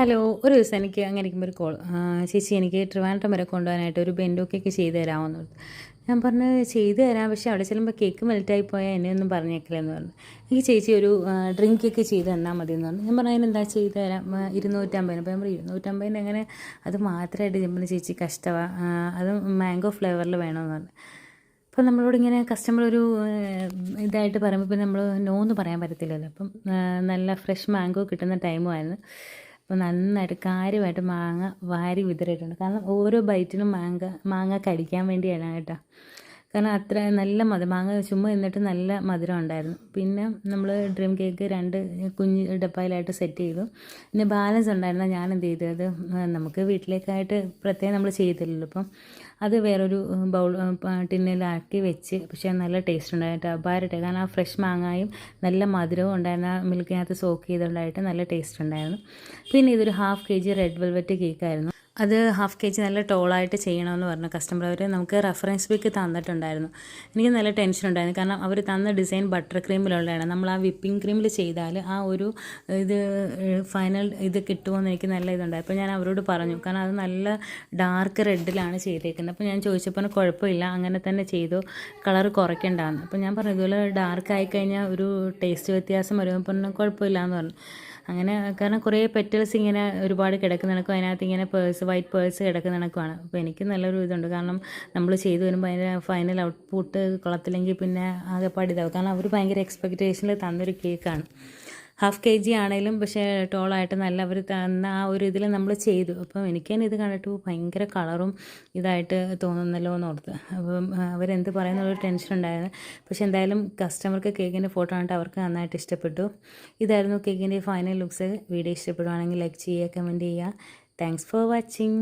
Hello ഒരു ദിവസം എനിക്ക് അങ്ങനെ ഇരിക്കുമ്പോൾ ഒരു കോൾ ചേച്ചി എനിക്ക് ട്രിവാൻഡ്രം വരെ കൊണ്ടുപോകാനായിട്ട് ഒരു ബെൻഡോക്കൊക്കെ കേക്ക് ചെയ്ത് തരാമെന്ന് ഞാൻ പറഞ്ഞു ചെയ്ത് തരാം. പക്ഷേ അവിടെ ചെല്ലുമ്പോൾ കേക്ക് മെൽറ്റായി പോയാൽ എന്നെ ഒന്നും പറഞ്ഞേക്കില്ലെന്ന് പറഞ്ഞു. എനിക്ക് ചേച്ചി ഒരു ഡ്രിങ്കൊക്കെ കേക്ക് ചെയ്ത് തന്നാൽ മതി എന്ന് പറഞ്ഞു. ഞാൻ പറഞ്ഞു അതിനെന്താ ചെയ്ത് തരാം? ഇരുന്നൂറ്റമ്പതിന്. അപ്പോൾ ഞാൻ പറഞ്ഞു ഇരുന്നൂറ്റമ്പതിന് അങ്ങനെ അത് മാത്രമായിട്ട് പറഞ്ഞു ചേച്ചി കഷ്ടമാണ് അത് മാംഗോ ഫ്ലേവറിൽ വേണമെന്ന് പറഞ്ഞു. അപ്പം നമ്മളോട് ഇങ്ങനെ കസ്റ്റമർ ഒരു ഇതായിട്ട് പറയുമ്പോൾ പിന്നെ നമ്മൾ നോ എന്ന് പറയാൻ പറ്റത്തില്ലല്ലോ. അപ്പം നല്ല ഫ്രഷ് മാംഗോ കിട്ടുന്ന ടൈമുമായിരുന്നു അപ്പോൾ നന്നായിട്ട് കാര്യമായിട്ട് മാങ്ങ വാരി വിതറിയിട്ടുണ്ട്. കാരണം ഓരോ ബൈറ്റിനും മാങ്ങ മാങ്ങ കടിക്കാൻ വേണ്ടിയാണ് കേട്ടോ. കാരണം അത്ര നല്ല മധുരം. മാങ്ങ ചുമ്മാ എന്നിട്ട് നല്ല മധുരം ഉണ്ടായിരുന്നു. പിന്നെ നമ്മൾ ഡ്രീം കേക്ക് രണ്ട് കുഞ്ഞ് ഡപ്പായിലായിട്ട് സെറ്റ് ചെയ്തു. പിന്നെ ബാലൻസ് ഉണ്ടായിരുന്ന ഞാൻ എന്ത് ചെയ്തു? അത് നമുക്ക് വീട്ടിലേക്കായിട്ട് പ്രത്യേകം നമ്മൾ ചെയ്തില്ലല്ലോ. അപ്പം അത് വേറൊരു ബൗൾ ടിന്നിലാക്കി വെച്ച് പക്ഷേ നല്ല ടേസ്റ്റ് ഉണ്ടായിട്ട് അപാരട്ടെ കാരണം ആ ഫ്രഷ് മാങ്ങായും നല്ല മധുരവും ഉണ്ടായിരുന്ന മിൽക്കിനകത്ത് സോക്ക് ചെയ്തുകൊണ്ടായിട്ട് നല്ല ടേസ്റ്റ് ഉണ്ടായിരുന്നു. പിന്നെ ഇതൊരു half K G red velvet കേക്കായിരുന്നു. അത് ഹാഫ് കെ ജി നല്ല ടോളായിട്ട് ചെയ്യണമെന്ന് പറഞ്ഞു കസ്റ്റമർ അവർ നമുക്ക് റെഫറൻസ് ബുക്ക് തന്നിട്ടുണ്ടായിരുന്നു. എനിക്ക് നല്ല ടെൻഷൻ ഉണ്ടായിരുന്നു. കാരണം അവർ തന്ന ഡിസൈൻ ബട്ടർ ക്രീമിലുള്ളതാണ് നമ്മൾ ആ വിപ്പിംഗ് ക്രീമിൽ ചെയ്താൽ ആ ഒരു ഇത് ഫൈനൽ ഇത് കിട്ടുമോ എന്ന് എനിക്ക് നല്ല ഇതുണ്ടായി. അപ്പോൾ ഞാൻ അവരോട് പറഞ്ഞു കാരണം അത് നല്ല ഡാർക്ക് റെഡിലാണ് ചെയ്തേക്കുന്നത്. അപ്പോൾ ഞാൻ ചോദിച്ചപ്പോൾ കുഴപ്പമില്ല. അങ്ങനെ തന്നെ ചെയ്തു. കളർ കുറയ്ക്കണ്ടെന്ന്. അപ്പോൾ ഞാൻ പറഞ്ഞു ഇതുപോലെ ഡാർക്ക് ആയിക്കഴിഞ്ഞാൽ ഒരു ടേസ്റ്റ് വ്യത്യാസം വരുമ്പോൾ കുഴപ്പമില്ല എന്ന് പറഞ്ഞു. അങ്ങനെ കാരണം കുറേ പെറ്റൽസ് ഇങ്ങനെ ഒരുപാട് കിടക്കുന്ന കണക്കും അതിനകത്ത് ഇങ്ങനെ പേഴ്സ് വൈറ്റ് പേഴ്സ് കിടക്കുന്ന കണക്കുമാണ് അപ്പോൾ എനിക്ക് നല്ലൊരു ഇതുണ്ട്. കാരണം നമ്മൾ ചെയ്തു വരുമ്പോൾ അതിന്റെ ഫൈനൽ ഔട്ട്പുട്ട് കുളത്തില്ലെങ്കിൽ പിന്നെ ആകെപ്പാട് ഇതാവും കാരണം അവർ ഭയങ്കര എക്സ്പെക്റ്റേഷനിൽ തന്നൊരു കേക്കാണ് ഹാഫ് കെ ജി ആണെങ്കിലും പക്ഷേ ടോളായിട്ട് നല്ല അവർ തന്ന ആ ഒരു ഇതിൽ നമ്മൾ ചെയ്തു. അപ്പം എനിക്ക് തന്നെ ഇത് കണ്ടിട്ട് ഭയങ്കര കളറും ഇതായിട്ട് തോന്നുന്നല്ലോ എന്ന് ഓർത്ത് അപ്പം അവരെന്ത് പറയുന്നുള്ളൊരു ടെൻഷൻ ഉണ്ടായിരുന്നു. പക്ഷേ എന്തായാലും കസ്റ്റമർക്ക് കേക്കിന്റെ ഫോട്ടോ കണ്ടിട്ട് അവർക്ക് നന്നായിട്ട് ഇഷ്ടപ്പെട്ടു. ഇതായിരുന്നു കേക്കിന്റെ ഫൈനൽ ലുക്സ് വീഡിയോ ഇഷ്ടപ്പെടുവാണെങ്കിൽ ലൈക്ക് ചെയ്യുക കമന്റ് ചെയ്യുക. Thanks for watching